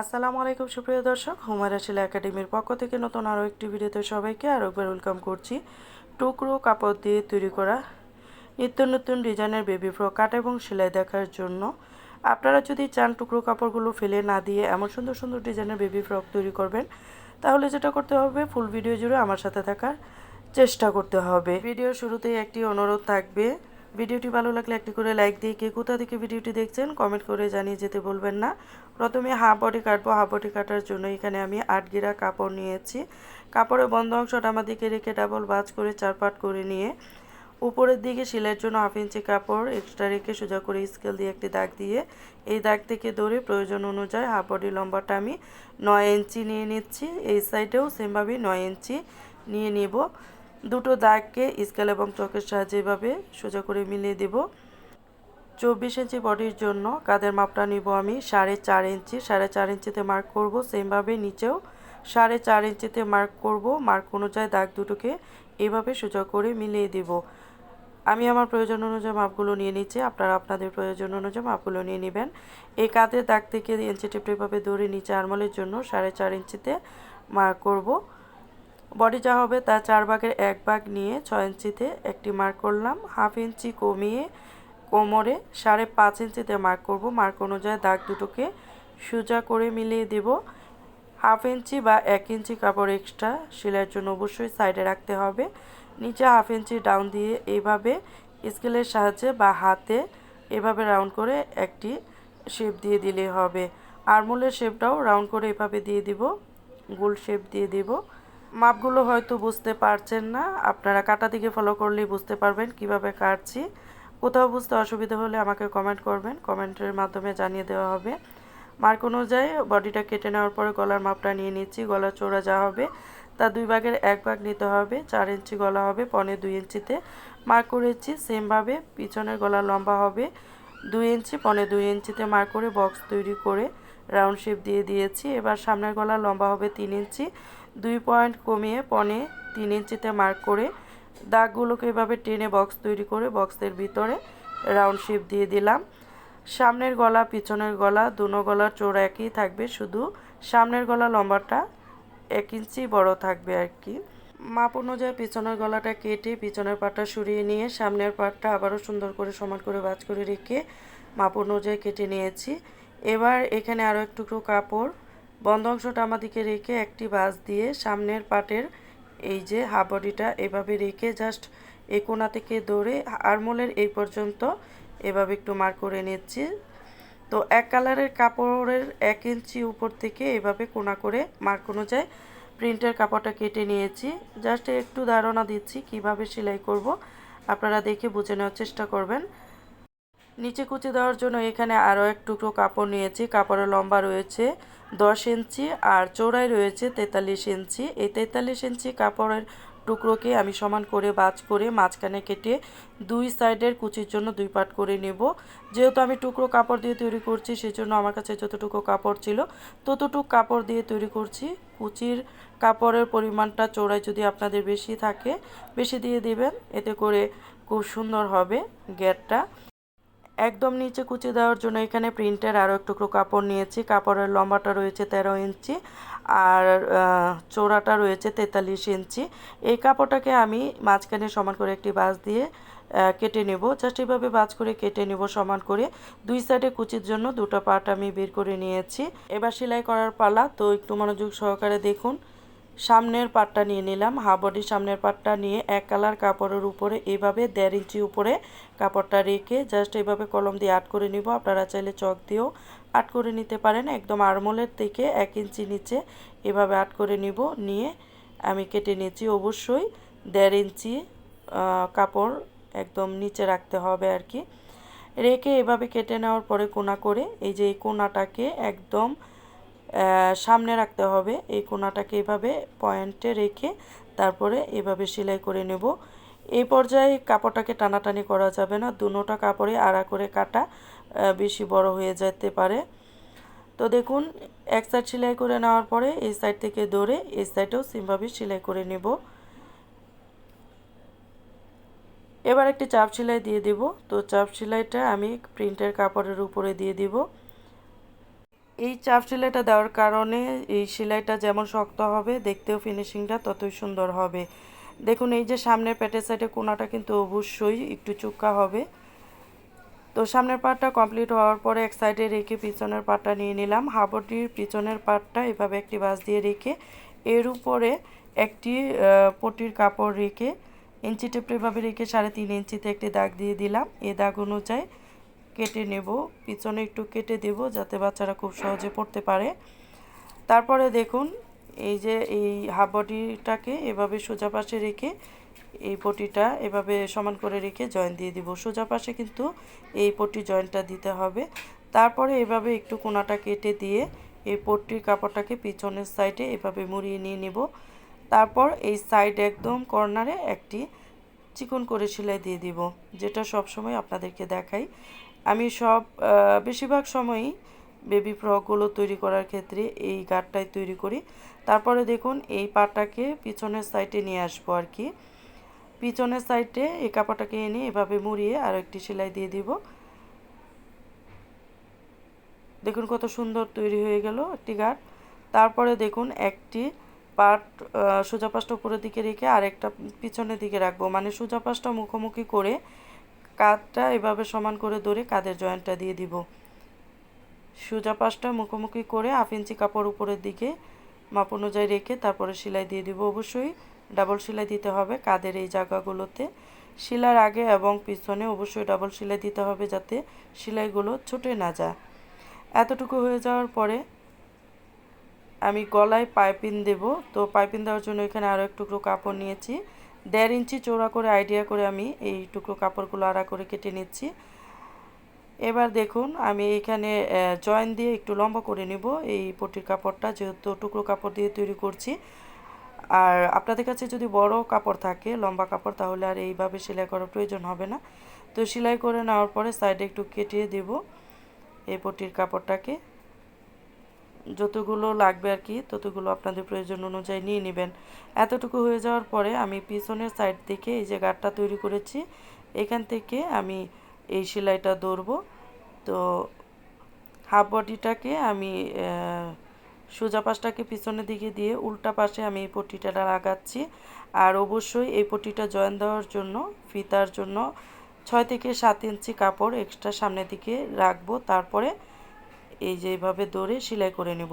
আসসালামু আলাইকুম, সুপ্রিয় দর্শক। হুমায়রা শিলা একাডেমির পক্ষ থেকে নতুন আরও একটি ভিডিওতে সবাইকে আরও একবার ওয়েলকাম করছি। টুকরো কাপড় দিয়ে তৈরি করা নিত্য নতুন ডিজাইনের বেবি ফ্রক কাট এবং সেলাই দেখার জন্য। আপনারা যদি চান টুকরো কাপড়গুলো ফেলে না দিয়ে এমন সুন্দর সুন্দর ডিজাইনের বেবি ফ্রক তৈরি করবেন, তাহলে যেটা করতে হবে ফুল ভিডিও জুড়ে আমার সাথে থাকার চেষ্টা করতে হবে। ভিডিও শুরুতেই একটি অনুরোধ থাকবে ভিডিওটি ভালো লাগলে একটি করে লাইক দিয়ে কে কোথা থেকে ভিডিওটি দেখছেন কমেন্ট করে জানিয়ে যেতে বলবেন না। প্রথমে হাফ বডি কাটবো, হাফ বডি কাটার জন্য এখানে আমি আট গিরা কাপড় নিয়েছি। কাপড়ের বন্ধ অংশটা আমার দিকে রেখে ডাবল বাজ করে চার পাট করে নিয়ে উপরের দিকে সেলাইয়ের জন্য হাফ ইঞ্চি কাপড় এক্সট্রা রেখে সোজা করে স্কেল দিয়ে একটি দাগ দিয়ে এই দাগ থেকে ধরে প্রয়োজন অনুযায়ী হাফ বডি লম্বাটা আমি নয় ইঞ্চি নিয়ে নিচ্ছি। এই সাইডেও সেমভাবে নয় ইঞ্চি নিয়ে নিব। দুটো দাগকে স্কেল এবং চকের সাহায্যে এভাবে সোজা করে মিলিয়ে দেব। চব্বিশ ইঞ্চি বডির জন্য কাদের মাপটা নিব আমি সাড়ে চার ইঞ্চি। সাড়ে চার ইঞ্চিতে মার্ক করব, সেমভাবে নিচেও সাড়ে চার ইঞ্চিতে মার্ক করব। মার্ক অনুযায়ী দাগ দুটোকে এভাবে সোজা করে মিলিয়ে দেব। আমি আমার প্রয়োজন অনুযায়ী মাপগুলো নিয়ে নিচ্ছি, আপনারা আপনাদের প্রয়োজন অনুযায়ী মাপগুলো নিয়ে নেবেন। এই কাঁধের দাগ থেকে ইঞ্চি টেপটা এভাবে দৌড়ে নিচে আরমলের জন্য সাড়ে চার ইঞ্চিতে মার্ক করব। বডি যা হবে তা চার ভাগের এক ভাগ নিয়ে ছয় ইঞ্চিতে একটি মার্ক করলাম। হাফ ইঞ্চি কমিয়ে কোমরে সাড়ে পাঁচ ইঞ্চিতে মার্ক করব। মার্ক অনুযায়ী দাগ দুটোকে সোজা করে মিলিয়ে দেব। হাফ ইঞ্চি বা এক ইঞ্চি কাপড় এক্সট্রা সেলাইয়ের জন্য অবশ্যই সাইডে রাখতে হবে। নিচে হাফ ইঞ্চি ডাউন দিয়ে এইভাবে স্কেলের সাহায্যে বা হাতে এভাবে রাউন্ড করে একটি শেপ দিয়ে দিলে হবে। আরমোলের শেপটাও রাউন্ড করে এভাবে দিয়ে দিব। গোল শেপ দিয়ে দিব। মাপগুলো হয়তো বুঝতে পারছেন না। আপনারা কাটা দিকে ফলো করলেই বুঝতে পারবেন কীভাবে কাটছি। কোথাও বুঝতে অসুবিধা হলে আমাকে কমেন্ট করবেন কমেন্টের মাধ্যমে জানিয়ে দেওয়া হবে। মার্ক অনুযায়ী বডিটা কেটে নেওয়ার পরে গলার মাপটা নিয়ে নিচ্ছি, গলার চোড়া যা হবে তা দুই ভাগের এক ভাগ নিতে হবে, চার ইঞ্চি গলা হবে, পনে দুই ইঞ্চিতে। মার্ক করেছি সেমভাবে পিছনের গলা লম্বা হবে, দুই ইঞ্চি, পনে দুই ইঞ্চিতে মার্ক করে বক্স তৈরি করে রাউন্ড শেপ দিয়ে দিয়েছি। এবার সামনের গলা লম্বা হবে তিন ইঞ্চি। দুই পয়েন্ট কমিয়ে পনে তিন ইঞ্চিতে মার্ক করে দাগগুলোকে এভাবে টেনে বক্স তৈরি করে বক্সের ভিতরে রাউন্ড শেপ দিয়ে দিলাম। সামনের গলা, পিছনের গলা, দুনো গলার চোর একই থাকবে, শুধু সামনের গলা লম্বাটা এক ইঞ্চি বড় থাকবে আর কি। মাপ অনুযায়ী পিছনের গলাটা কেটে পিছনের পাটটা সরিয়ে নিয়ে সামনের পাটটা আবারও সুন্দর করে সমান করে ভাঁজ করে রেখে মাপ অনুযায়ী কেটে নিয়েছি। এবার এখানে আরও একটু কাপড়। বন্ধ অংশটা আমাদেরকে রেখে একটি বাস দিয়ে সামনের পাটের এই যে হাফ বডিটা এভাবে রেখে জাস্ট এই কোনা থেকে দৌড়ে আরমোলের এই পর্যন্ত এভাবে একটু মার করে নিচ্ছি। তো এক কালারের কাপড়ের এক ইঞ্চি উপর থেকে এভাবে কোনা করে মার্ক অনুযায়ী প্রিন্টের কাপড়টা কেটে নিয়েছি। জাস্ট একটু ধারণা দিচ্ছি কীভাবে সেলাই করব। আপনারা দেখে বুঝে নেওয়ার চেষ্টা করবেন। নিচে কুচি দেওয়ার জন্য এখানে আরও এক টুকরো কাপড় নিয়েছি। কাপড়ের লম্বা রয়েছে দশ ইঞ্চি আর চৌড়ায় রয়েছে তেতাল্লিশ ইঞ্চি। এই তেতাল্লিশ ইঞ্চি কাপড়ের টুকরোকে আমি সমান করে বাজ করে মাঝখানে কেটে দুই সাইডের কুচির জন্য দুই পাট করে নেব। যেহেতু আমি টুকরো কাপড় দিয়ে তৈরি করছি, সেজন্য আমার কাছে যতটুকু কাপড় ছিল ততটুকু কাপড় দিয়ে তৈরি করছি। কুচির কাপড়ের পরিমাণটা চৌড়ায় যদি আপনাদের বেশি থাকে, বেশি দিয়ে দিবেন, এতে করে খুব সুন্দর হবে গেটটা একদম নিচে কুচি দেওয়ার জন্য এখানে প্রিন্টের আরও একটু কাপড় নিয়েছি। কাপড়ের লম্বাটা রয়েছে তেরো ইঞ্চি আর চোড়াটা রয়েছে তেতাল্লিশ ইঞ্চি। এই কাপড়টাকে আমি মাঝখানে সমান করে একটি বাস দিয়ে কেটে নেব। জাস্ট এইভাবে বাজ করে কেটে নেব সমান করে। দুই সাইডে কুচির জন্য দুটো পার্ট আমি বের করে নিয়েছি। এবার সেলাই করার পালা, তো একটু মনোযোগ সহকারে দেখুন। সামনের পাটটা নিয়ে নিলাম। হাফ বডির সামনের পাটটা নিয়ে এক কালার কাপড়ের উপরে এভাবে দেড় ইঞ্চি উপরে কাপড়টা রেখে জাস্ট এইভাবে কলম দিয়ে আট করে নিব। আপনারা চাইলে চক দিয়েও আট করে নিতে পারেন। একদম আরমোলের থেকে এক ইঞ্চি নিচে এভাবে আট করে নিব। নিয়ে আমি কেটে নিয়েছি। অবশ্যই দেড় ইঞ্চি কাপড় একদম নিচে রাখতে হবে আর কি। রেখে এভাবে কেটে নেওয়ার পরে কোনা করে এই যে এই কোনাটাকে একদম সামনে রাখতে হবে। এই কোনাটাকে এভাবে পয়েন্টে রেখে তারপরে এভাবে সেলাই করে নেব। এই পর্যায়ে কাপড়টাকে টানাটানি করা যাবে না। দুনোটা কাপড়ে আড়া করে কাটা বেশি বড় হয়ে যেতে পারে। তো দেখুন, এক সাইড সেলাই করে নেওয়ার পরে এই সাইড থেকে ধরে এই সাইডেও সিমভাবে সেলাই করে নেব। এবার একটি চাপ সেলাই দিয়ে দিব। তো চাপ সেলাইটা আমি প্রিন্টের কাপড়ের উপরে দিয়ে দিব। এই চাপ সেলাইটা দেওয়ার কারণে এই সেলাইটা যেমন শক্ত হবে, দেখতেও ফিনিশিংটা ততই সুন্দর হবে। দেখুন, এই যে সামনের প্যাটের সাইডে কোনাটা কিন্তু অবশ্যই একটু চুক্কা হবে। তো সামনের পার্টটা কমপ্লিট হওয়ার পরে এক সাইডে রেখে পিছনের পার্টটা নিয়ে নিলাম। হাবটির পিছনের পার্টটা এভাবে একটি বাস দিয়ে রেখে, এর উপরে একটি পটির কাপড় রেখে, ইঞ্চি টেপটা এভাবে রেখে সাড়ে তিন ইঞ্চিতে একটি দাগ দিয়ে দিলাম। এ দাগ অনুযায়ী কেটে নেব, পিছনে একটু কেটে দেব যাতে বাচ্চারা খুব সহজে পড়তে পারে। তারপরে দেখুন, এই যে এই হাফ বডিটাকে এভাবে সোজা পাশে রেখে, এই পটিটা এভাবে সমান করে রেখে জয়েন দিয়ে দিব। সোজা পাশে কিন্তু এই পটি জয়েন্টটা দিতে হবে। তারপরে এভাবে একটু কোনাটা কেটে দিয়ে এই পট্টির কাপড়টাকে পিছনের সাইডে এভাবে মুড়িয়ে নিয়ে নিব। তারপর এই সাইড একদম কর্নারে একটি চিকন করে সেলাই দিয়ে দিব, যেটা সব সময় আপনাদেরকে দেখাই। আমি সব বেশিরভাগ সময়ই বেবি ফ্রকগুলো তৈরি করার ক্ষেত্রে এই গাঠটাই তৈরি করি। তারপরে দেখুন, এই পাটাকে পিছনের সাইডে নিয়ে আসব আর কি। পিছনের সাইডে এই কাপড়টাকে এনে এভাবে মুড়িয়ে আর একটি সেলাই দিয়ে দিব। দেখুন কত সুন্দর তৈরি হয়ে গেল একটি গাঠ তারপরে দেখুন, একটি পাট সোজা উপরের দিকে রেখে আর একটা পিছনের দিকে রাখব। মানে সোজা মুখোমুখি করে কাঁধটা এভাবে সমান করে ধরে কাঁধের জয়েন্টটা দিয়ে দিব। সোজা পাশটা মুখোমুখি করে হাফ ইঞ্চি কাপড় উপরের দিকে মাপ অনুযায়ী রেখে তারপরে সেলাই দিয়ে দিব। অবশ্যই ডাবল সেলাই দিতে হবে কাঁধের এই জায়গাগুলোতে। শিলার আগে এবং পিছনে অবশ্যই ডাবল সেলাই দিতে হবে যাতে সেলাইগুলো ছুটে না যায়। এতটুকু হয়ে যাওয়ার পরে আমি গলায় পাইপিন দেব। তো পাইপিন দেওয়ার জন্য এখানে আরও এক টুকরো কাপড় নিয়েছি। দেড় ইঞ্চি চৌড়া করে আইডিয়া করে আমি এই টুকরো কাপড়গুলো আড়া করে কেটে নিচ্ছি। এবার দেখুন, আমি এখানে জয়েন দিয়ে একটু লম্বা করে নেব এই পটির কাপড়টা, যেহেতু টুকরো কাপড় দিয়ে তৈরি করছি। আর আপনাদের কাছে যদি বড় কাপড় থাকে, লম্বা কাপড়, তাহলে আর এইভাবে সেলাই করার প্রয়োজন হবে না। তো সেলাই করে নেওয়ার পরে সাইডে একটু কেটে দেব এই পটির কাপড়টাকে। যতগুলো লাগবে আর কি, ততগুলো আপনাদের প্রয়োজন অনুযায়ী নিয়ে নেবেন। এতটুকু হয়ে যাওয়ার পরে আমি পিছনের সাইড থেকে এই যে গাঠটা তৈরি করেছি, এখান থেকে আমি এই সেলাইটা ধরবো। তো হাফ বডিটাকে আমি সোজা পাশটাকে পিছনের দিকে দিয়ে উল্টা পাশে আমি এই পট্টিটা লাগাচ্ছি। আর অবশ্যই এই পট্টিটা জয়েন দেওয়ার জন্য, ফিতার জন্য ছয় থেকে সাত ইঞ্চি কাপড় এক্সট্রা সামনের দিকে রাখব। তারপরে এই যে এইভাবে দৌড়ে সেলাই করে নেব।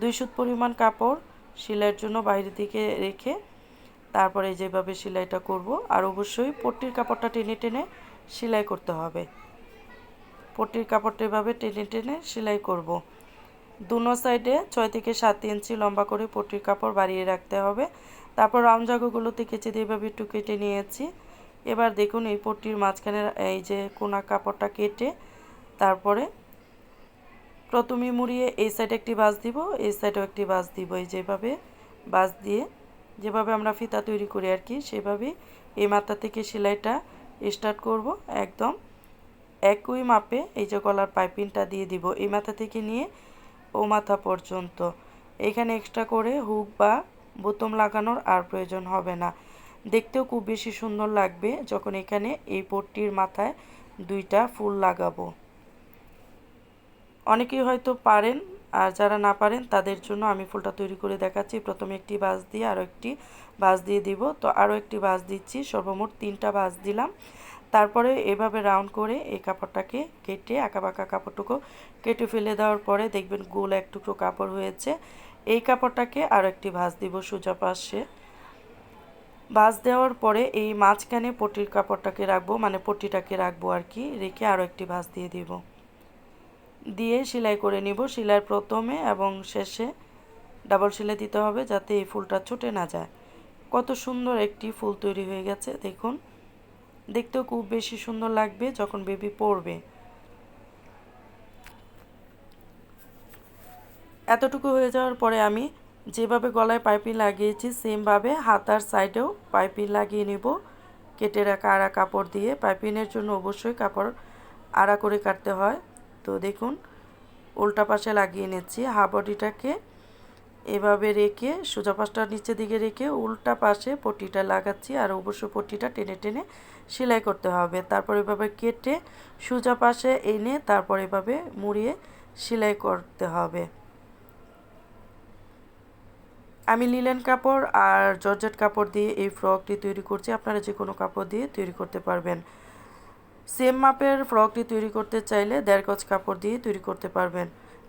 দুই সুত পরিমাণ কাপড় সেলাইয়ের জন্য বাইরের দিকে রেখে তারপরে যেভাবে সেলাইটা করব। আর অবশ্যই পট্টির কাপড়টা টেনে টেনে সেলাই করতে হবে। পট্টির কাপড়টা এভাবে টেনে টেনে সেলাই করব। দুনো সাইডে ছয় থেকে সাত ইঞ্চি লম্বা করে পট্টির কাপড় বাড়িয়ে রাখতে হবে। তারপর রাউন্ড জাগোগুলোতে কেচে দিয়ে এভাবে একটু কেটে নিয়েছি। এবার দেখুন এই পট্টির মাঝখানে এই যে কোনা কাপড়টা কেটে তারপরে প্রথমে মুড়িয়ে এই সাইডে একটি বাস দিব, এই সাইডেও একটি বাস দিব। এই যেভাবে বাস দিয়ে যেভাবে আমরা ফিতা তৈরি করি আর কি, সেভাবেই এই মাথা থেকে সেলাইটা স্টার্ট করব একদম একই মাপে এই যে গলার পাইপিংটা দিয়ে দিব এই মাথা থেকে নিয়ে ও মাথা পর্যন্ত। এখানে এক্সট্রা করে হুক বা বোতম লাগানোর আর প্রয়োজন হবে না। দেখতেও খুব বেশি সুন্দর লাগবে যখন এখানে এই পট্টির মাথায় দুইটা ফুল লাগাবো। অনেকেই হয়তো পারেন, আর যারা না পারেন তাদের জন্য আমি ফুলটা তৈরি করে দেখাচ্ছি। প্রথমে একটি বাস দিয়ে আরও একটি বাস দিয়ে দিব। তো আরও একটি বাস দিচ্ছি, সর্বমোট তিনটা বাস দিলাম। তারপরে এভাবে রাউন্ড করে এই কাপড়টাকে কেটে আঁকা বাঁকা কাপড়টুকু কেটে ফেলে দেওয়ার পরে দেখবেন গোল এক টুকরো কাপড় হয়েছে। এই কাপড়টাকে আরও একটি ভাঁজ দিব সোজা পাশে। ভাঁজ দেওয়ার পরে এই মাঝখানে পটির কাপড়টাকে রাখব মানে পটিটাকে রাখব আর কি, রেখে আরও একটি ভাঁজ দিয়ে দিব। দিয়ে সেলাই করে নিব। সেলাই প্রথমে এবং শেষে ডাবল সেলাই দিতে হবে যাতে এই ফুলটা ছুটে না যায়। কত সুন্দর একটি ফুল তৈরি হয়ে গেছে, দেখুন। দেখতেও খুব বেশি সুন্দর লাগবে যখন বেবি পড়বে। এতটুকু হয়ে যাওয়ার পরে আমি যেভাবে গলায় পাইপিং লাগিয়েছি, সেমভাবে হাতার সাইডেও পাইপিং লাগিয়ে নেব। কেটে রাখা আড়া কাপড় দিয়ে। পাইপিংয়ের জন্য অবশ্যই কাপড় আড়া করে কাটতে হয়। তো দেখুন, উল্টা পাশে লাগিয়ে নিচ্ছি। হা বডিটাকে এভাবে রেখে, সোজা পাশটা নিচের দিকে রেখে উল্টা পাশে পটিটা লাগাচ্ছি আর অবশ্য পটিটা টেনে টেনে সেলাই করতে হবে। তারপর এভাবে কেটে সোজা পাশে এনে তারপর এভাবে মুড়িয়ে সেলাই করতে হবে। আমি লিলেন কাপড় আর জর্জেট কাপড় দিয়ে এই ফ্রকটি তৈরি করছি। আপনারা যে কোনো কাপড় দিয়ে তৈরি করতে পারবেন। সেম মাপের ফ্রকটি তৈরি করতে চাইলে দেড় গজ কাপড় দিয়ে তৈরি করতে পারবেন।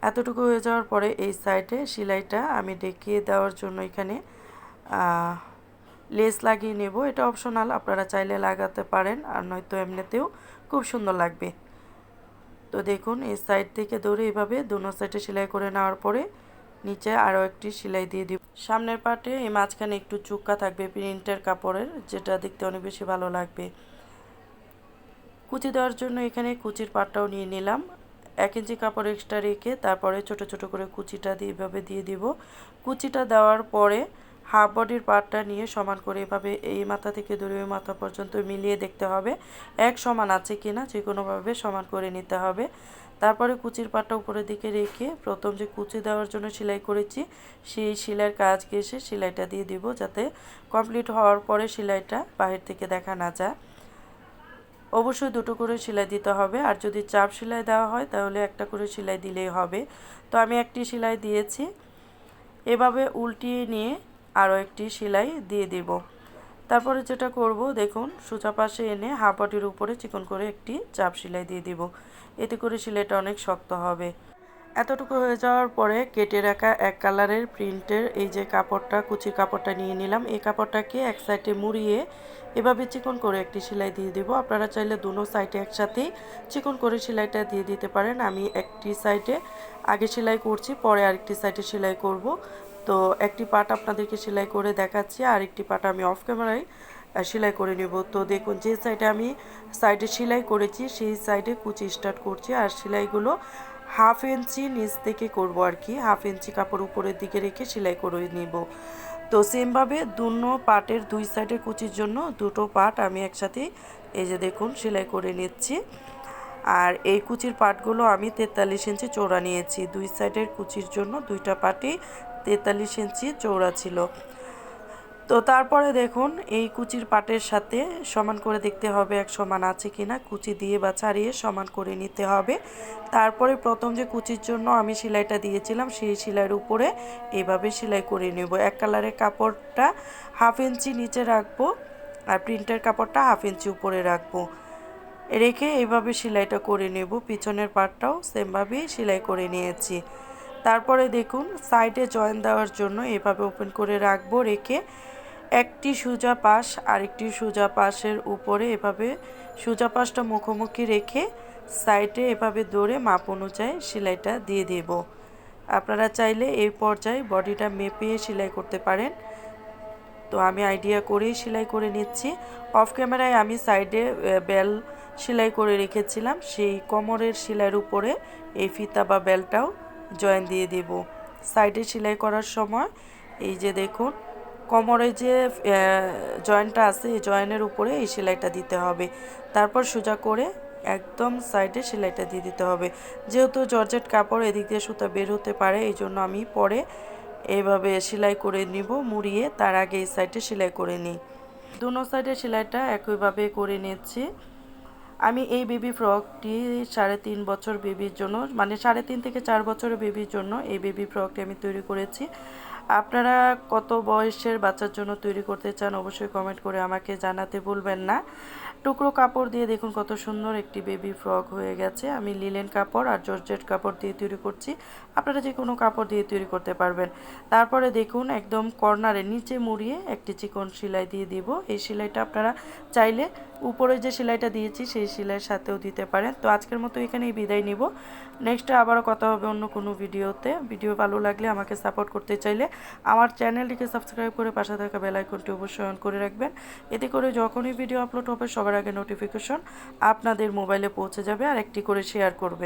এতটুকু হয়ে যাওয়ার পরে এই সাইডে সেলাইটা আমি দেখিয়ে দেওয়ার জন্য এখানে লেস লাগিয়ে নেব। এটা অপশনাল, আপনারা চাইলে লাগাতে পারেন আর নয়তো এমনিতেও খুব সুন্দর লাগবে। তো দেখুন, এই সাইড থেকে ধরে এভাবে দুনো সাইডে সেলাই করে নেওয়ার পরে নিচে আরও একটি সেলাই দিয়ে দিব। সামনের পার্টে এই মাঝখানে একটু চুক্কা থাকবে প্রিন্টের কাপড়ের, যেটা দেখতে অনেক বেশি ভালো লাগবে। কুচি দেওয়ার জন্য এখানে কুচির পাটটাও নিয়ে নিলাম। এক ইঞ্চি কাপড় এক্সট্রা রেখে তারপরে ছোট ছোট করে কুচিটা দিয়ে এভাবে দিয়ে দিব। কুচিটা দেওয়ার পরে হাফ বডির পার্টটা নিয়ে সমান করে এভাবে এই মাথা থেকে ধরে ওই মাথা পর্যন্ত মিলিয়ে দেখতে হবে। এক সমান আছে কি না যে কোনোভাবে সমান করে নিতে হবে। তারপরে কুচির পাটটা উপরের দিকে রেখে প্রথম যে কুচি দেওয়ার জন্য সেলাই করেছি, সেই সেলাইয়ের কাজ ঘেসে সেলাইটা দিয়ে দিব যাতে কমপ্লিট হওয়ার পরে সেলাইটা বাহির থেকে দেখা না যায়। অবশ্যই দুটো করে সেলাই দিতে হবে। আর যদি চাপ সেলাই দেওয়া হয়, তাহলে একটা করে সেলাই দিলেই হবে। তো আমি একটি সেলাই দিয়েছি। এভাবে উল্টিয়ে নিয়ে আরও একটি সেলাই দিয়ে দেব। তারপরে যেটা করব, দেখুন, সোজা পাশে এনে হাফাটির উপরে চিকন করে একটি চাপ সেলাই দিয়ে দিব। এতে করে সেলাইটা অনেক শক্ত হবে। এতটুকু হয়ে যাওয়ার পরে কেটে রাখা এক কালারের প্রিন্টের এই যে কাপড়টা, কুচি কাপড়টা নিয়ে নিলাম। এই কাপড়টাকে এক সাইডে মুড়িয়ে এভাবে চিকন করে একটি সেলাই দিয়ে দিব। আপনারা চাইলে দুনো সাইডে একসাথেই চিকন করে সেলাইটা দিয়ে দিতে পারেন। আমি একটি সাইডে আগে সেলাই করছি, পরে আরেকটি সাইডে সেলাই করব। তো একটি পাট আপনাদেরকে সেলাই করে দেখাচ্ছি আর একটি পাট আমি অফ ক্যামেরায় সেলাই করে নেব। তো দেখুন, যে সাইডে আমি সাইডে সেলাই করেছি, সেই সাইডে কুচি স্টার্ট করছি। আর সেলাইগুলো হাফ ইঞ্চি নিচ থেকে করব আর কি, হাফ ইঞ্চি কাপড় উপরের দিকে রেখে সেলাই করে নিব। তো সেমভাবে দুনো পাটের দুই সাইডের কুচির জন্য দুটো পাট আমি একসাথে এই যে দেখুন সেলাই করে নিচ্ছি। আর এই কুচির পাটগুলো আমি তেতাল্লিশ ইঞ্চি চৌড়া নিয়েছি। দুই সাইডের কুচির জন্য দুইটা পাটই তেতাল্লিশ ইঞ্চি চৌড়া ছিল। তো তারপরে দেখুন, এই কুচির পাটের সাথে সমান করে দেখতে হবে এক সমান আছে কি না কুচি দিয়ে বা ছাড়িয়ে সমান করে নিতে হবে। তারপরে প্রথম যে কুচির জন্য আমি সেলাইটা দিয়েছিলাম, সেই সেলাইয়ের উপরে এইভাবে সেলাই করে নেব। এক কালারের কাপড়টা হাফ ইঞ্চি নিচে রাখব আর প্রিন্টের কাপড়টা হাফ ইঞ্চি উপরে রাখব। রেখে এইভাবে সেলাইটা করে নেব। পিছনের পাটটাও সেমভাবেই সেলাই করে নিয়েছি। তারপরে দেখুন, সাইডে জয়েন দেওয়ার জন্য এভাবে ওপেন করে রাখব। রেখে একটি সোজা পাশ আরেকটি সোজা পাশের উপরে এভাবে সোজা পাশটা মুখোমুখি রেখে সাইডে এভাবে দৌড়ে মাপ অনুযায়ী সেলাইটা দিয়ে দেব। আপনারা চাইলে এই পর্যায়ে বডিটা মেপে সেলাই করতে পারেন। তো আমি আইডিয়া করেই সেলাই করে নিচ্ছি। অফ ক্যামেরায় আমি সাইডে বেল সেলাই করে রেখেছিলাম। সেই কোমরের সেলাইয়ের উপরে এই ফিতা বা বেলটাও জয়েন দিয়ে দেব। সাইডে সেলাই করার সময় এই যে দেখুন কোমরে যে জয়েন্টটা আছে, এই জয়েন্টের উপরে এই সেলাইটা দিতে হবে। তারপর সোজা করে একদম সাইডে সেলাইটা দিয়ে দিতে হবে। যেহেতু জর্জেট কাপড় এদিক দিয়ে সুতা বের হতে পারে, এই জন্য আমি পরে এইভাবে সেলাই করে নিব, মুড়িয়ে তার আগে এই সাইডে সেলাই করে নিই। দুনো সাইডে সেলাইটা একইভাবে করে নিচ্ছি। আমি এই বেবি ফ্রকটি সাড়ে তিন বছর বেবির জন্য মানে সাড়ে তিন থেকে চার বছরের বেবির জন্য এই বেবি ফ্রকটি আমি তৈরি করেছি। আপনারা কত বয়সের বাচ্চার জন্য তৈরি করতে চান অবশ্যই কমেন্ট করে আমাকে জানাতে ভুলবেন না। টুকরো কাপড় দিয়ে দেখুন কত সুন্দর একটি বেবি ফ্রক হয়ে গেছে। আমি লিলেন কাপড় আর জর্জেট কাপড় দিয়ে তৈরি করছি। আপনারা যে কোনো কাপড় দিয়ে তৈরি করতে পারবেন। তারপরে দেখুন, একদম কর্নারে নিচে মুড়িয়ে একটি চিকন সেলাই দিয়ে দিব। এই সেলাইটা আপনারা চাইলে উপরে যে সেলাইটা দিয়েছি, সেই সেলাইয়ের সাথেও দিতে পারেন। তো আজকের মতো এখানেই বিদায় নিব। নেক্সট আবারও কথা হবে অন্য কোনো ভিডিওতে। ভিডিও ভালো লাগলে আমাকে সাপোর্ট করতে চাইলে আমার চ্যানেলটিকে সাবস্ক্রাইব করে পাশে থাকা বেলাইকনটি অবশ্যই অন করে রাখবেন। এতে করে যখনই ভিডিও আপলোড হবে, সবার আগে নোটিফিকেশন আপনাদের মোবাইলে পৌঁছে যাবে আর একটি করে শেয়ার করবেন